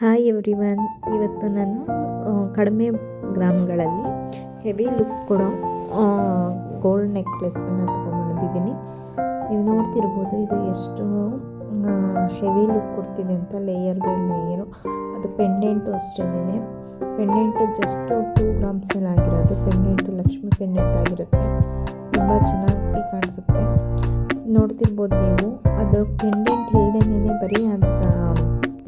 Hi everyone ಇವತ್ತು ನಾನು ಕಡಿಮೆ ಗ್ರಾಮ್ಗಳಲ್ಲಿ ಹೆವಿ ಲುಕ್ ಕೊಡೋ ಗೋಲ್ಡ್ ನೆಕ್ಲೆಸ್ಗಳನ್ನ ತೊಗೊಂಡ್ಬಂದಿದ್ದೀನಿ. ನೀವು ನೋಡ್ತಿರ್ಬೋದು ಇದು ಎಷ್ಟು ಹೆವಿ ಲುಕ್ ಕೊಡ್ತಿದೆ ಅಂತ ಲೇಯರ್ ಬೈ ಲೇಯರು ಅದು ಪೆಂಡೆಂಟು ಅಷ್ಟೇನೆ ಪೆಂಡೆಂಟ್ ಜಸ್ಟು ಟೂ ಗ್ರಾಮ್ಸಲ್ಲಿ ಆಗಿರೋದು. ಪೆಂಡೆಂಟು ಲಕ್ಷ್ಮಿ ಪೆಂಡೆಂಟ್ ಆಗಿರುತ್ತೆ. ತುಂಬ ಚೆನ್ನಾಗಿ ಕಾಣಿಸುತ್ತೆ. ನೋಡ್ತಿರ್ಬೋದು ನೀವು. ಅದು ಪೆಂಡೆಂಟ್ ಇಲ್ಲದೇನೆ ಬರೀ ಅಂತ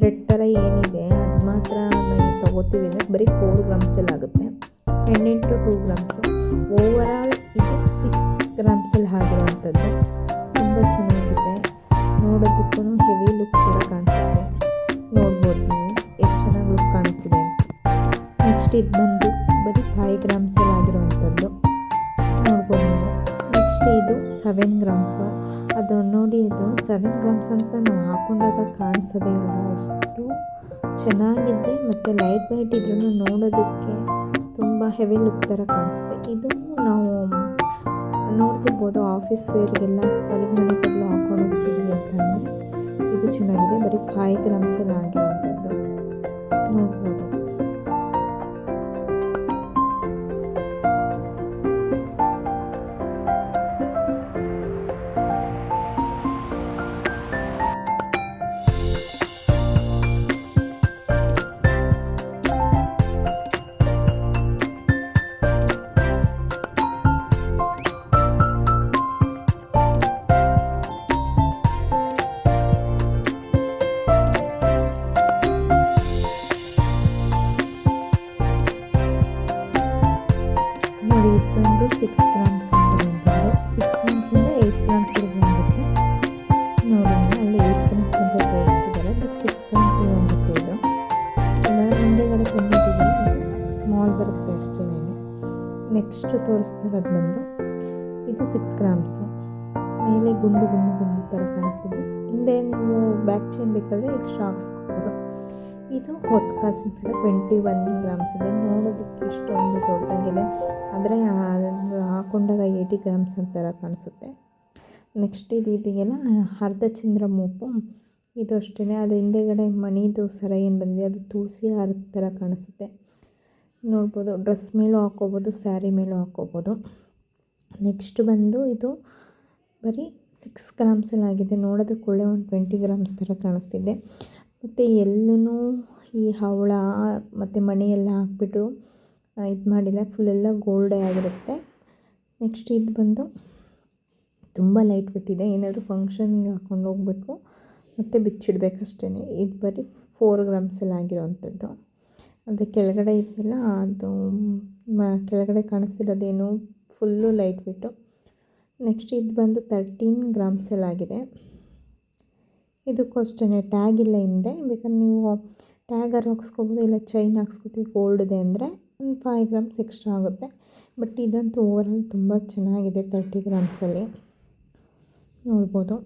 ಥ್ರೆಡ್ ಥರ ಏನಿದೆ, ಅದು ಮಾತ್ರ ತೊಗೋತೀವಿ ಅಂದರೆ ಬರೀ ಫೋರ್ ಗ್ರಾಮ್ಸಲ್ಲಿ ಆಗುತ್ತೆ. ಪೆಂಡೆಂಟು ಟೂ ಗ್ರಾಮ್ಸು ಓವರಾಲ್ ಇದು ಸಿಕ್ಸ್ ಗ್ರಾಮ್ಸಲ್ಲಿ ಆಗಿರುವಂಥದ್ದು. ತುಂಬ ಚೆನ್ನಾಗಿದೆ. ನೋಡೋದಕ್ಕೂ ಹೆವಿ ಲುಕ್ ಥರ ಕಾಣಿಸುತ್ತೆ. ನೋಡ್ಬೋದು ನೀವು. ಎಷ್ಟು ಚೆನ್ನಾಗಿ ಲುಕ್ ಕಾಣಿಸ್ತಿದೆ ನೆಕ್ಸ್ಟ್ ಇದು ಬಂದು ಬರೀ ಫೈವ್ ಗ್ರಾಮ್ಸಲ್ಲಿ ಆಗಿರುವಂಥದ್ದು. ನೋಡ್ಬೋದು ನೀವು. ನೆಕ್ಸ್ಟ್ ಇದು ಸೆವೆನ್ ಗ್ರಾಮ್ಸು ಅದು ನೋಡಿ ಇದು ಸೆವೆನ್ ಗ್ರಾಮ್ಸ್ ಅಂತ ನಾವು ಹಾಕೊಂಡಾಗ ಕಾಣಿಸೋದೇ ಇಲ್ಲ. ಅಷ್ಟು ಚೆನ್ನಾಗಿದೆ. ಮತ್ತು ಲೈಟ್ ವೈಟ್ ಇದ್ರೂ ನೋಡೋದಕ್ಕೆ ತುಂಬ ಹೆವಿ ಲುಕ್ ಥರ ಕಾಣಿಸುತ್ತೆ. ಇದು ನಾವು ನೋಡ್ತಿರ್ಬೋದು ಆಫೀಸ್ ವೇರ್ಗೆಲ್ಲ ಪರಿಮಳ ಬದಲು ಹಾಕೊಂಡು ಹೋಗ್ತೀವಿ ಅಂತಂದರೆ ಇದು ಚೆನ್ನಾಗಿದೆ. ಬರೀ ಫೈವ್ ಗ್ರಾಮ್ಸಲ್ಲಿ ಆಗಿರೋಂಥದ್ದು. ನೋಡಿ ಸಿಕ್ಸ್ ಗ್ರಾಮ್ಸ್ ಆಗಿರುವಂಥದ್ದು ಸಿಕ್ಸ್ ಗ್ರಾಮ್ಸಿಂದ ಏಯ್ಟ್ ಗ್ರಾಮ್ಸ್ವರೆಗೂ ಆಗುತ್ತೆ. ನೋಡಿ ಅಲ್ಲಿ ಏಯ್ಟ್ ಗ್ರಾಮ್ಸ್ ಅಂತ ತೋರಿಸ್ತಿದ್ದಾರೆ ಬಟ್ ಸಿಕ್ಸ್ ಗ್ರಾಮ್ಸಿಗೆ ಹೋಗುತ್ತೆ ಇದು. ಅದರ ಮುಂದೆಗಡೆ ಬಂದಿದ್ದೀವಿ ಸ್ಮಾಲ್ ಬರುತ್ತೆ ಅಷ್ಟೇ ನೆಕ್ಸ್ಟ್ ತೋರಿಸ್ತಾ ಇರೋದು ಬಂದು, ಇದು ಸಿಕ್ಸ್ ಗ್ರಾಮ್ಸ್ ಮೇಲೆ ಗುಂಡು ಗುಂಡು ಗುಂಡು ಥರ ಕಾಣಿಸ್ತಿದೆ. ಹಿಂದೆ ನೀವು ಬ್ಯಾಕ್ ಚೈನ್ ಬೇಕಾದರೆ ಎಕ್ಸ್ಟ್ರಾ ಹಾಕ್ಸ್ಕೊಬೋದು ಇದು ಹೊತ್ತು ಕಾಸಿನ ಸಲ ಟ್ವೆಂಟಿ ಒನ್ ಗ್ರಾಮ್ಸ್ ಇದೆ. ನೋಡೋದಕ್ಕೆ ಇಷ್ಟೊಂದು ದೊಡ್ಡದಾಗಿದೆ. ಆದರೆ ಅದನ್ನು ಹಾಕೊಂಡಾಗ ಏಯ್ಟಿ ಗ್ರಾಮ್ಸ್ ಅಂತರ ಕಾಣಿಸುತ್ತೆ. ನೆಕ್ಸ್ಟ್ ಇದು ಇದೆಯಲ್ಲ ಅರ್ಧ ಚಂದ್ರ ಮೂಪು. ಇದು ಅಷ್ಟೇ ಅದು ಹಿಂದೆಗಡೆ ಮಣಿದು ಸರ ಏನು ಬಂದಿದೆ, ಅದು ತುಳಸಿ ಹಾರ ಥರ ಕಾಣಿಸುತ್ತೆ. ನೋಡ್ಬೋದು ಡ್ರೆಸ್ ಮೇಲೂ ಹಾಕ್ಕೋಬೋದು ಸ್ಯಾರಿ ಮೇಲೂ ಹಾಕ್ಕೋಬೋದು ನೆಕ್ಸ್ಟ್ ಬಂದು ಇದು ಬರೀ ಸಿಕ್ಸ್ ಗ್ರಾಮ್ಸಲ್ಲಿ ಆಗಿದೆ ನೋಡೋದಕ್ಕೆ ಒಳ್ಳೆ ಒಂದು ಟ್ವೆಂಟಿ ಗ್ರಾಮ್ಸ್ ಥರ ಕಾಣಿಸ್ತಿದೆ. ಮತ್ತು ಎಲ್ಲೂ ಈ ಹವಳ, ಮತ್ತು ಮಣಿ ಎಲ್ಲ ಹಾಕ್ಬಿಟ್ಟು ಇದು ಮಾಡಿಲ್ಲ. ಫುಲ್ ಎಲ್ಲ ಗೋಲ್ಡೇ ಆಗಿರುತ್ತೆ. ನೆಕ್ಸ್ಟ್ ಇದು ಬಂದು ತುಂಬ ಲೈಟ್ ಬಿಟ್ಟಿದೆ. ಏನಾದರೂ ಫಂಕ್ಷನ್ಗೆ ಹಾಕ್ಕೊಂಡು ಹೋಗಬೇಕು. ಮತ್ತು ಬಿಚ್ಚಿಡ್ಬೇಕಷ್ಟೇ ಇದು ಬರೀ ಫೋರ್ ಗ್ರಾಮ್ಸಲ್ಲಿ ಆಗಿರೋವಂಥದ್ದು ಅದು ಕೆಳಗಡೆ ಇದೆಯಲ್ಲ, ಅದು, ಮ, ಕೆಳಗಡೆ ಕಾಣಿಸ್ತಿರೋದೇನು ಫುಲ್ಲು ಲೈಟ್ ಬಿಟ್ಟು. ನೆಕ್ಸ್ಟ್ ಇದು ಬಂದು ತರ್ಟೀನ್ ಗ್ರಾಮ್ಸಲ್ಲಿ ಆಗಿದೆ. ಇದಕ್ಕೂ ಅಷ್ಟೇ ಟ್ಯಾಗ್ ಇಲ್ಲ ಹಿಂದೆ. ಬೇಕಾದ್ರೆ ನೀವು ಟ್ಯಾಗರ್ ಹಾಕ್ಸ್ಕೊಬೋದು, ಇಲ್ಲ ಚೈನ್ ಹಾಕ್ಸ್ಕೊತೀವಿ ಗೋಲ್ಡ್ದೆ ಅಂದರೆ ಒಂದು ಫೈವ್ ಗ್ರಾಮ್ಸ್ ಎಕ್ಸ್ಟ್ರಾ ಆಗುತ್ತೆ. ಬಟ್ ಇದಂತೂ ಓವರಾಲ್ ತುಂಬ ಚೆನ್ನಾಗಿದೆ ತರ್ಟಿ ಗ್ರಾಮ್ಸಲ್ಲಿ ನೋಡ್ಬೋದು.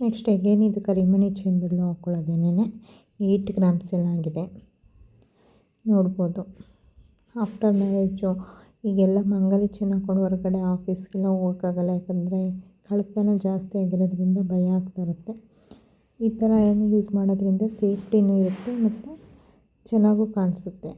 ನೆಕ್ಸ್ಟ್ ಎಗೇನ್ ಇದು ಕರಿಮಣಿ ಚೈನ್ ಬದಲು ಹಾಕ್ಕೊಳ್ಳೋದೇನೆ ಏಯ್ಟ್ ಗ್ರಾಮ್ಸಲ್ಲಿ ಆಗಿದೆ. ನೋಡ್ಬೋದು. ಆಫ್ಟರ್ ಮ್ಯಾರೇಜು ಈಗೆಲ್ಲ ಮಂಗಲಿ ಚೈನ್ ಹಾಕ್ಕೊಂಡು ಹೊರಗಡೆ ಆಫೀಸ್ಗೆಲ್ಲ ಹೋಗೋಕ್ಕಾಗಲ್ಲ. ಯಾಕಂದರೆ ಕಳ್ತನ ಜಾಸ್ತಿ ಆಗಿರೋದ್ರಿಂದ ಭಯ ಆಗ್ತಾ ಇರುತ್ತೆ. ಈ ಥರ ಏನು ಯೂಸ್ ಮಾಡೋದ್ರಿಂದ ಸೇಫ್ಟಿನೂ ಇರುತ್ತೆ ಮತ್ತು ಚೆನ್ನಾಗೂ ಕಾಣಿಸುತ್ತೆ.